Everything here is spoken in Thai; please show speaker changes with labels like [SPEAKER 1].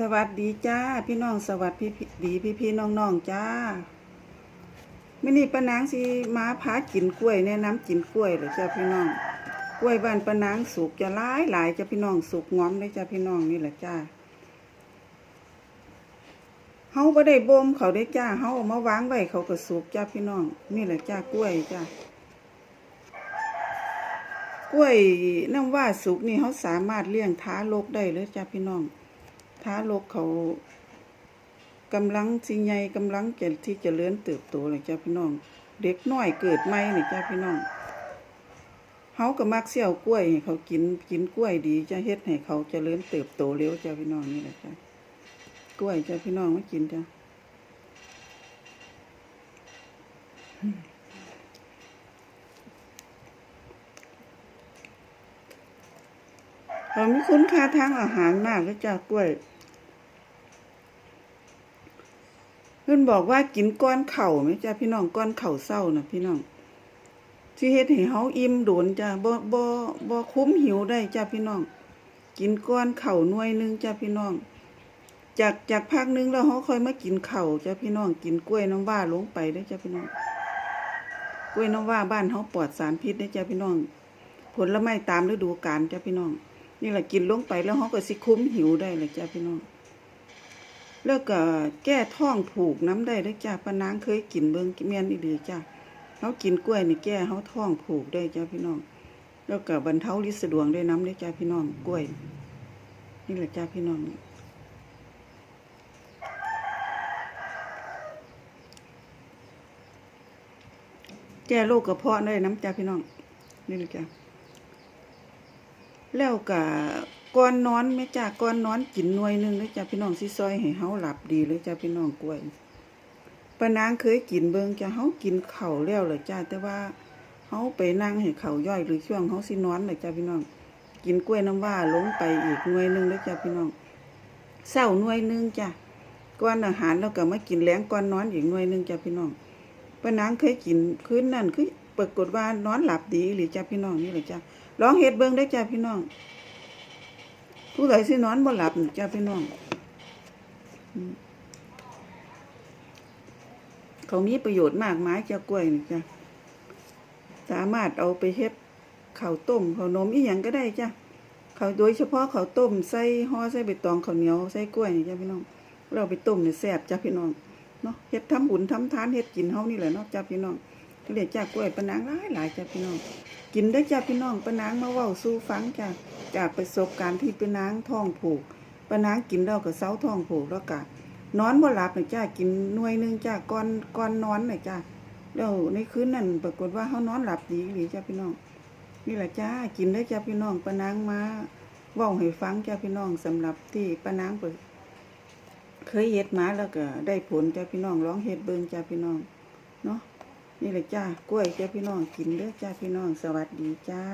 [SPEAKER 1] สวัสดีจ้า พี่น้องสวัสดีพี่ดีพี่พี่น้องน้องๆจ้าไม่นี่ปะนางสิมาพากินกล้วยแนะน้ำกินกล้วยเลยจ้าพี่น้องกล้วยบ้านปะนางสุกจะหลายหลายจ้าพี่น้องสุกง้อมเลยจ้าพี่น้องนี่แหละจ้าเฮาบ่ได้บ่มเขาได้จ้าเฮาเอามาวางไว้เขาก็สุกจ้าพี่น้อง นี่แหละจ้ากล้วยจ้ากล้วยน้ำว่าสุกนี่เขาสามารถเลี้ยงท้าโลกได้เลยจ้าพี่น้อง ท้าโลกเขากำลังสิใหญ่กำลังจที่จะเลื่อนเติบโตเลยจ้าพี่น้อง เด็กน้อยเกิดใหม่นี่จ้าพี่น้องเฮาก็มักเสี่ยวกล้วยให้เขากินกินกล้วยดีจะเฮ็ดให้เขาเจริญเติบโตเร็วจ้าพี่น้องนี่แหละจ้ากล้วยจ้าพี่น้องมากินจ้าเขามีคุณค่าทางอาหารมากเลยจ้ากล้วย เพิ่นบอกว่ากินก้อนเข่าไหมจ้าพี่น้องก้อนเข่าเศร้านะพี่น้องที่เฮ็ดให้เฮาอิ่มโดนจ้าบ่บ่บ่คุ้มหิวได้จ้าพี่น้อง กินก้อนเข่าหน่วยหนึงจ้าพี่น้อง จากจากภาคหนึงแล้วเฮาค่อยมากินเข่าจ้าพี่น้องกินกล้วยน้ำว้าลงไปได้จ้าพี่น้อง กล้วยน้ำว้าบ้านเฮาปลอดสารพิษได้จ้าพี่น้อง ผลไม้ตามฤดูกาลจ้าพี่น้อง นี่แหละกินลงไปแล้วเฮาก็สิคุ้มหิวได้เลยจ้าพี่น้อง แล้วก็แก้ท้องผูกน้ำได้ด้อจ้าปานางเคยกินเบิ่งแม่นอีหลีจ้าเฮากินกล้วยนี่แก้เฮาท้องผูกได้จ้าพี่น้อง แล้วก็บรรเทาฤทธิ์สดวงได้น้ำได้จ้าพี่น้องกล้วย นี่แหละจ้าพี่น้องแก้โรคกระเพาะได้น้ำจ้าพี่น้อง นี่แหละจ้าแล้วก็ ก่อนนอนแม่จ้าก่อนนอนกินหน่วยหนึงเลยจ้าพี่น้องสิซอยให้เฮาหลับดีเลยจ้าพี่น้องกล้วยปานางเคยกินเบิ่งจ้าเฮากินเข้าแล้วเลยจ้าแต่ว่าเฮาไปนั่งให้ข้าย่อยหรือช่วงเฮาสินอนเลยจ้าพี่น้อง กินกล้วยน้ำว้าลงไปอีกหน่วยหนึงเลยจ้าพี่น้องเช้าหน่วยหนึงจ้าก่อนอาหารแล้วก็มากินแลงก่อนนอนอีกหน่วยหนึงจ้าพี่น้องปานางเคยกินคืนนั้นคือปรากฏว่านอนหลับดีหรือจ้าพี่น้องนี่เลยจ้าลองเฮ็ดเบิ่งได้จ้าพี่น้อง ผู้ใดสินอนบ่หลับจ้าพี่น้องเขามีประโยชน์มากมายจ้ากล้วยนี่จ้าสามารถเอาไปเฮ็ดข้าวต้มข้าวนมอีหยังก็ได้จ้าข้าวโดยเฉพาะข้าวต้มใส่ห่อใส่ใบตองข้าวเหนียวใส่กล้วยนี่จ้าพี่น้องเราไปต้มเนี่ยแซ่บจ้าพี่น้องเนาะเฮ็ดทำบุญทำทานเฮ็ดกินเฮานี่แหละเนาะจ้าพี่น้องเรียกจ้ากล้วยปนางหลายหลายจ้าพี่น้อง กินได้จ้าพี่น้องปนางมาเว้าสู่ฟังจ้า จากประสบการณ์ที่ปะนางท้องผูกปนางกินแล้วก็เซาท้องผูกแล้วก็นอนบ่หลับน่ะจ้ากินหน่วยหนึงจ้าก่อนก่อนนอนน่ะจ้าแล้วในคืนนั้นปรากฏว่าเฮานอนหลับดีอีหลีจ้าพี่น้อง นี่แหละจ้ากินได้จ้าพี่น้องปนางมาว้าให้ฟังจ้าพี่น้องสำหรับที่ปนางเปิดเคยเฮ็ดมาแล้วก็ได้ผลจ้าพี่น้องลองเฮ็ดเบิ่งจ้าพี่น้องเนาะนี่แหละจ้ากล้วยจ้าพี่น้องกินเด้อจ้าพี่น้องสวัสดีจ้า